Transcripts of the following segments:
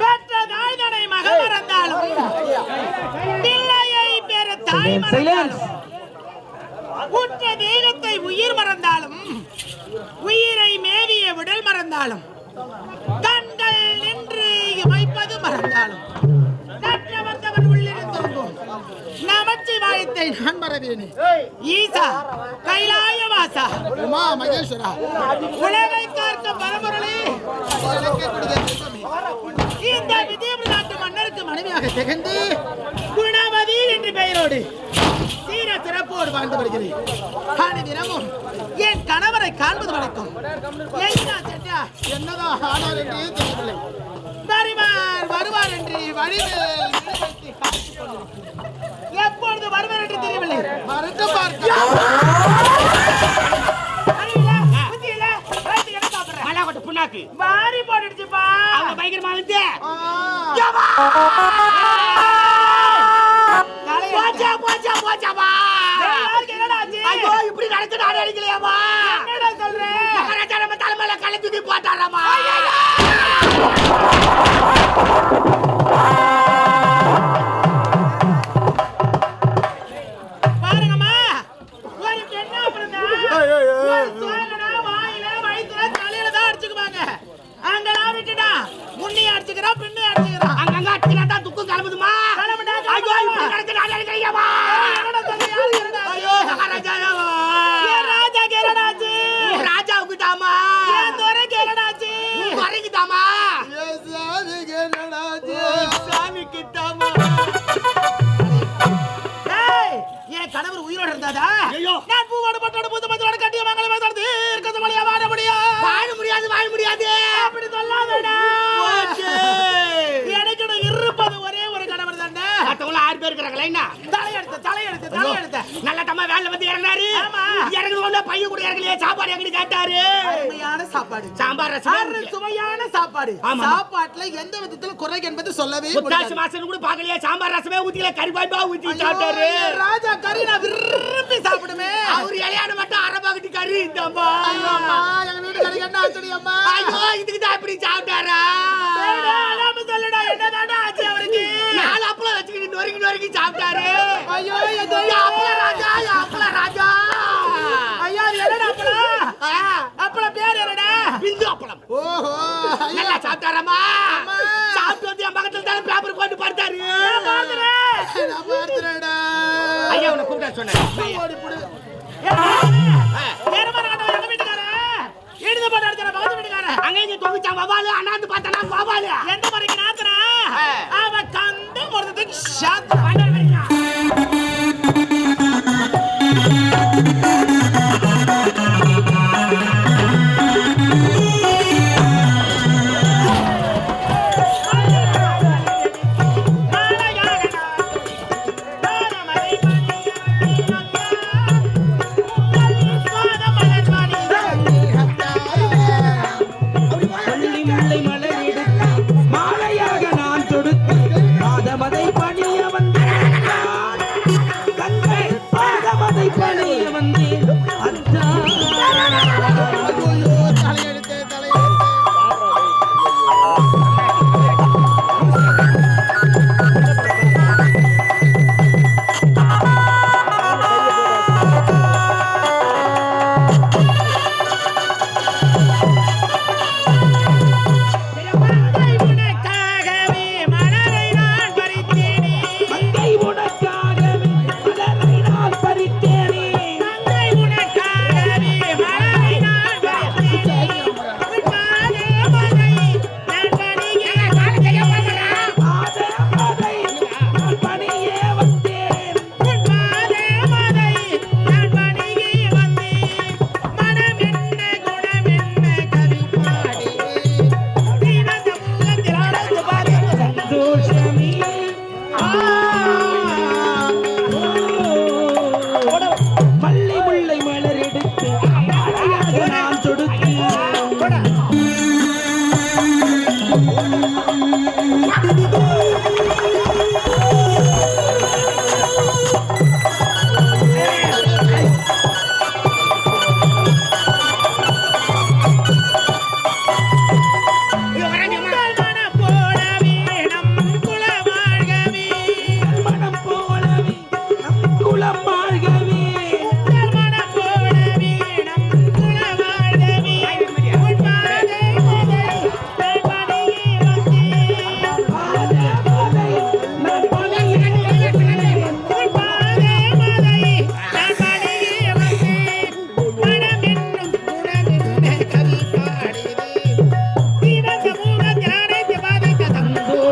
பெற்ற தாய் தனை மகன் மறந்தாலும் பிள்ளையை பெற தாய் மறந்தாலும் உற்ற தெய்வத்தை உயிர் மறந்தாலும் உயிரை மேவிய விடல் மறந்தாலும் கண்கள் நின்று இமைப்பது மறந்தாலும் நற்ற வந்தவன் உள்ளிருந்தோங்கும் நமச்சிவாயத்தை நான் மறவேனே. ஈசா கைலாய வாசா உமா மகேஸ்வரா. உலகை காக்க பரம்பொருளே. இந்த விஜயபுர நாட்டு மன்னருக்கு மனைவியாக திகழ்ந்து குணவதி என்று பெயரோடு சீர சிறப்போடு வாழ்ந்து வருகிறேன். அனுதினமும் என் கணவரை காண்பது வணக்கம். எங்கடா செட்டா? என்னதான் ஆனார் என்று தெரியவில்லை. வருவார் வருவார் என்று வழிவில் எப்பொழுது வருவார் என்று தெரியவில்லை? மறந்து பார்க்க புண்ணாக்கு மாறி போட்டுடுச்சுப்பா. அவங்க பயங்கரமா வந்து. போச்சா போச்சா போச்சாப்பா! ஐயோ இப்படி நடக்க நான் அடிக்கலையாமா என்னடா சொல்றேன் மகாராஜா நம்ம தலைமையில கலை தூக்கி போட்டாராமா தாமா ஏன் துறை கேரடாச்சு வரைக்கு தாமா சாமிக்கு தாமா ஏய், என் கணவர் உயிரோட இருந்தாதா? ஐயோ. நான் பூவோட பட்டோட பூத்த மஞ்சளோட கட்டிய மங்கள வாழ முடியாது வாழ முடியாது. இருக்கிறாங்களா என்ன? தலையெடுத்து தலையெடுத்து தலையெடுத்து நல்ல தம்மா வேலை வந்து இறங்கினாரு. ஆமா. இறங்குன உடனே பையன் கூட இறங்கலையே சாப்பாடு எங்கிட்டு கேட்டாரு? அருமையான சாப்பாடு. சாம்பார் ரசம் சுவையான சாப்பாடு. சாப்பாட்டுல எந்த விதத்துல குறை என்பது சொல்லவே முடியாது. மாசம் கூட பாக்கலையே சாம்பார் ரசமே ஊத்திக்கல கறி பாய்பா ஊத்தி சாப்பிட்டாரு. ராஜா கறி நான் விரும்பி சாப்பிடுமே. அவர் இலையான மட்டும் அரை பாக்கெட்டு கறி ஐயோ, அம்மா, எங்க வீட்டுக்காரங்க என்ன ஆச்சுடி, அம்மா? ஐயோ இதுக்கு தான் இப்படி சாப்பிட்டாரா? நொறுக்கி சாப்பிட்டாரு ஐயோ, அப்பளம் ராஜா யா அப்பளம் ராஜா ஐயா, என்னடா அப்பளம்? அப்பளம் பேர் என்னடா? பிந்து அப்பளம் ஓஹோ. நல்லா சாப்பிட்டாராமா. சாப்பிட்டு வந்து என் பக்கத்துல தானே பேப்பர் போட்டு படுத்தாரு நான் பார்க்கிறேன்டா. ஐயா உன்னை கூப்பிட்டா சொன்னேன். அங்க இங்க தொகுச்சா வவாலு அண்ணாந்து பார்த்தனா வவாலு எந்த முறைக்கு நாத்தனா? அவன் கண்டு முறதுக்கு.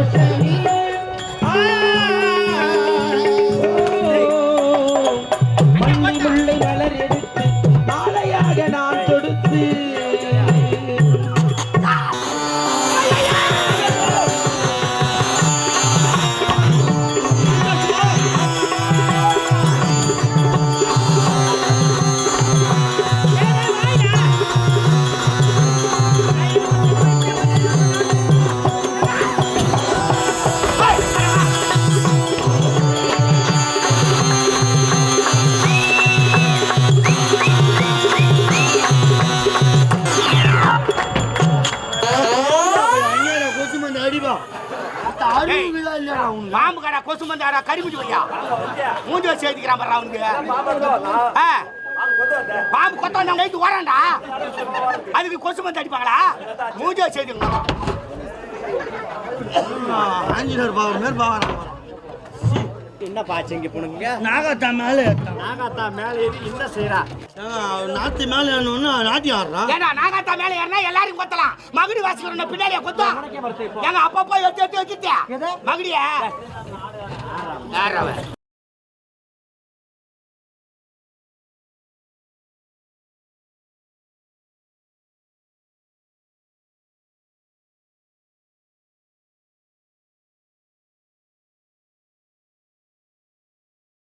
ocean. பாம்பு கடா கொசு மந்தாரா கறிமுடி வையா மூஞ்சி வச்சு எழுதிக்கிறான் பாரு அவனுக்கு. பாம்பு கொத்த வந்தா கைத்து ஓராண்டா அதுக்கு கொசு மந்து அடிப்பாங்களா? மூஞ்சி வச்சு எழுதிக்கணும் ஆஞ்சநேயர் பாவம் மேல் பாவம் என்ன பாச்சு இங்க போனுங்க நாகத்தா மேலே நாகாத்தா மேல ஏறி என்ன செய்யறா நாத்து மேலே ஒன்று நாட்டி ஆடுறா. ஏன்னா நாகாத்தா மேல ஏறினா எல்லாரும் கொத்தலாம். மகுடி வாசிக்கிறோம் பின்னாடியே கொத்தம் எங்க அப்பப்போ எடுத்து எடுத்து வச்சுட்டேன் மகுடிய.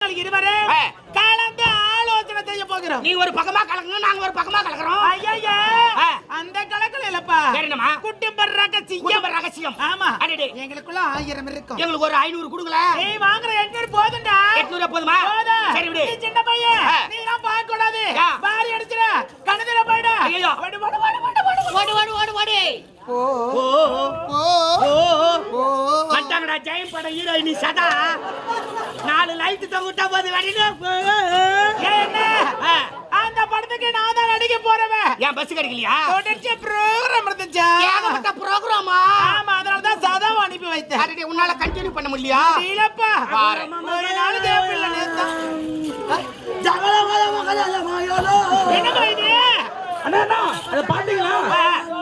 அவன் இருவரே. கலந்து ஆலோசனை செய்ய போகிறோம் நீ ஒரு பக்கமா கலக்கணும் நாங்க ஒரு பக்கமா கலக்குறோம் ஐயா. அந்த கலக்கல இல்லப்பா வேற என்னம்மா? குட்டிம்பர் ரகசியம் குடும்ப ரகசியம் ஆமா அடடே. எங்களுக்குள்ள ஆயிரம் இருக்கும் எங்களுக்கு ஒரு ஐநூறு கொடுக்கல நீ வாங்குற எட்நூறு போதும்டா எட்நூறு போதுமா. சரி விடு சின்ன பையன். நீ எல்லாம் பார்க்க கூடாது. பாரி அடிச்சிட கணதில போயிடு ஐயோ. ஓடு ஓடு ஓடு ஓடு ஓ ஓ ஓ ஓ மட்டாங்கடா ஜெயம் பட ஹீரோயினி சதா. நாலு லைட் தொகுட்டா போது வெளியில அந்த படத்துக்கு நான் தான் நடிக்க போறவன் ஏன் பஸ் கிடைக்கலையா தொடர்ச்சி ப்ரோக்ராம் இருந்துச்சா? ஏகப்பட்ட ப்ரோக்ராமா ஆமா அதனால தான் சதா அனுப்பி வைத்தேன். அடடே உன்னால கண்டினியூ பண்ண முடியலையா? இல்லப்பா. ஒரு நாள் தேவையில்லை என்ன இது? அண்ணா அதை பாத்தீங்களா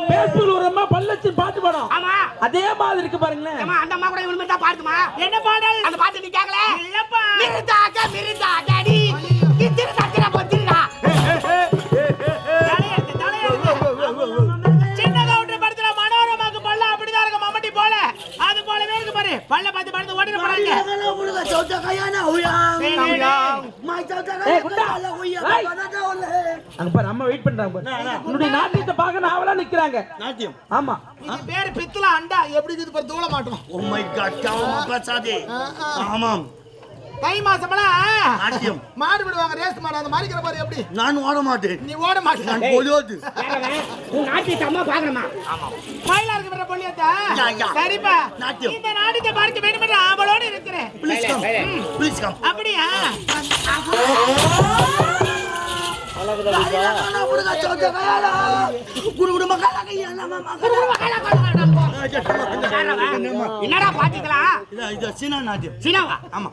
பேஸ்புக்ல ஒரு அம்மா பல்லச்சு பாட்டு பாடம். ஆமா. அதே மாதிரி இருக்கு பாருங்களேன். அந்த அம்மா கூட இவனுமே தான் பாடுமா என்ன பாடல்? அந்த பாட்டு நீ கேக்கல இல்லப்பா. மிருதாக பொத்திரா தலையெழுத்து. சின்ன கவுண்டர் படத்துல மனோரமாக்கு பல்ல அப்படிதான் இருக்கு மம்மட்டி போல. அங்க பாரு அம்மா வெயிட் பண்றாங்க பாரு. உன்னுடைய நாட்டியத்தை பார்க்க நாவலா நிக்கிறாங்க. நாட்டியம். ஆமா. இது பேரு பித்தளை அண்டா? எப்படி இருக்குது பாரு தூள மாட்டோம் ஓ மை காட் ஆமாம். தை மாசமெல்லாம் மாடு விடுவாங்க ரேஸ் மாடு. அந்த மாதிரி இருக்கிற பாரு எப்படி? நான் ஓட மாட்டேன். நீ ஓட மாட்டேன். நான் பொலியோது உன் நாட்டியத்தை அம்மா பாக்கணுமா மயிலா இருக்கு பாரு பொல்லியத்தா யா, யா. சரிப்பா. நாட்டியம். இந்த நாட்டியத்தை பார்க்க வேண்டும் என்று ஆவலோடு இருக்கிறேன் ப்ளீஸ் கம் ப்ளீஸ் கம் அப்படியா? குடு குடு மக்களா கையா நம்ம என்னடா பாத்தீங்களா? இது இது சீனா நாட்டியம். சீனாவா? ஆமா.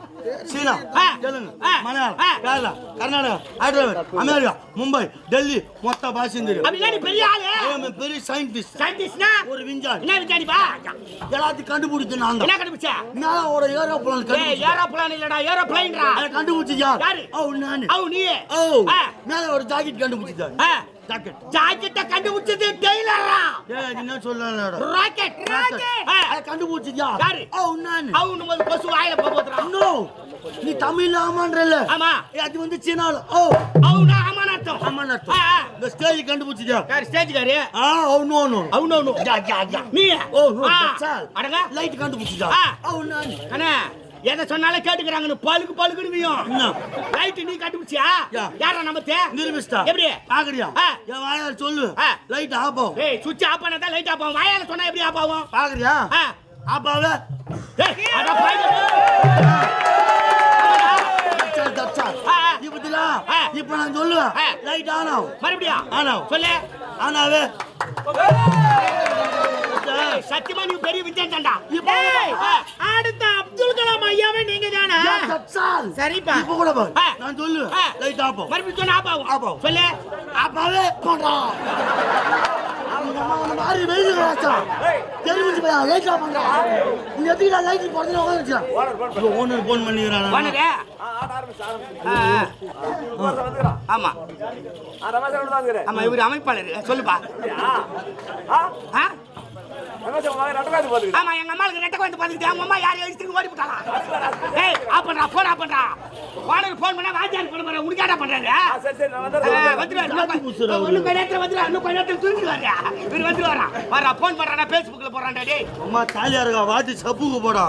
சீனா. தெலுங்கு. மலையாளம். கேரளா கர்நாடகா ஹைதராபாத் அமெரிக்கா மும்பை டெல்லி மொத்த பாஷையும் தெரியும். பெரிய ஆளு. பெரிய சயின்டிஸ்ட் சயின்டிஸ்ட்னா ஒரு விஞ்ஞானி. என்ன விசாரி பா எல்லாத்தையும் கண்டுபிடிச்சு நான் என்ன கண்டுபிடிச்ச? மேல ஒரு ஏரோப்ளான் ஏய் கண்டுபிடிச்சு ஏரோப்ளான் இல்லடா ஏரோப்ளைன்டா. அதை கண்டுபிடிச்சு யார்? யாரு? ஓ நானு. அவ் நீ ஓ ஆ. மேல ஒரு ஜாக்கெட் கண்டுபிடிச்சாரு. ஜாக்கெட் ஜாக்கெட்ட கண்டுபிடிச்சது டெய்லரா? அது என்ன சொல்லலடா ராக்கெட் ராக்கெட். அதை கண்டுபிடிச்சு யார்? ஓ நானு அவனு முதல் கொசு வாயில போகுதுடா நோ நீ தமிழ்ல ஆமான்றல. ஆமா. அது வந்து சீனால. ஓ. அவனா ஆமா அர்த்தம் ஆமா அர்த்தம். இந்த ஸ்டேஜ் கண்டுபிடிச்சு யார் ஸ்டேஜ் காரு ஆ நோ நோ அவனு அவனு யா யா யா. நீ ஓ நோ அடங்க. லைட் அண்ணா. எதை சொன்னாலும் கேட்டுக்கிறாங்கன்னு பழுக்கு என்ன? லைட் நீ கண்டுபிடிச்சியா? யா. யாரா நமத்தே நிரூபிஸ்டா எப்படி? பாக்குறியா. என் வாயால சொல்லு. லைட் ஆஃப் ஆகும். ஏய் சுவிட்ச் ஆஃப் பண்ணா தான் லைட் ஆஃப் ஆகும். வாயால சொன்னா எப்படி ஆஃப் ஆகும்? பாக்குறியா. ஆஃப் ஆவே ஏய் அட. இப்போ நான் சொல்லுவேன். லைட் ஆன் ஆகும். மறுபடியும்? ஆனா சொல்லு. ஆனாவே ஏய், சத்தியமா நீ பெரிய டேய், ஆ. அடுத்த அப்துல் கலாம் ஐயாவே நீங்க தானா? சரிப்பா. இப்போ கூட பாரு. ஆ. நான் சொல்லுவேன். லைட் ஆகும். மறுபடியும் சொன்னா ஆஃப் ஆகும். ஆஃப் ஆகும். சொல்லு. ஆஃபாவே போடா. மாதிரி வெயில் ராசா தெரிவிச்சு போயா லைட் ஆஃப் பண்றா. நீ எதுக்கு நான் லைட் போடுறது ஓனர் ஓனரே. ஆமா. ஆமா இவர் அமைப்பாளர். சொல்லுப்பா. ஆ? ஆமா எங்க அம்மாளுக்கு ரெட்ட வந்து பாத்துக்கிட்டு அவங்க அம்மா யாரையும் எழுதிட்டு ஓடி போட்டாளா? ஏய் ஆப்பன்றா போன் ஆப்பன்றா ஓனர் போன் பண்ணா வாஜார் போன் பண்ண உனக்கு என்ன பண்றாரு ஒண்ணு கொஞ்ச நேரத்துல வந்துருவா இன்னும் கொஞ்ச நேரத்துல தூங்கி வர்றியா இவர் வந்துருவாரா வர்றா போன் பண்றானா பேஸ்புக்ல போறான்டா டேய். அம்மா தாலியா இருக்கா வாட்டி சப்புக்கு போடா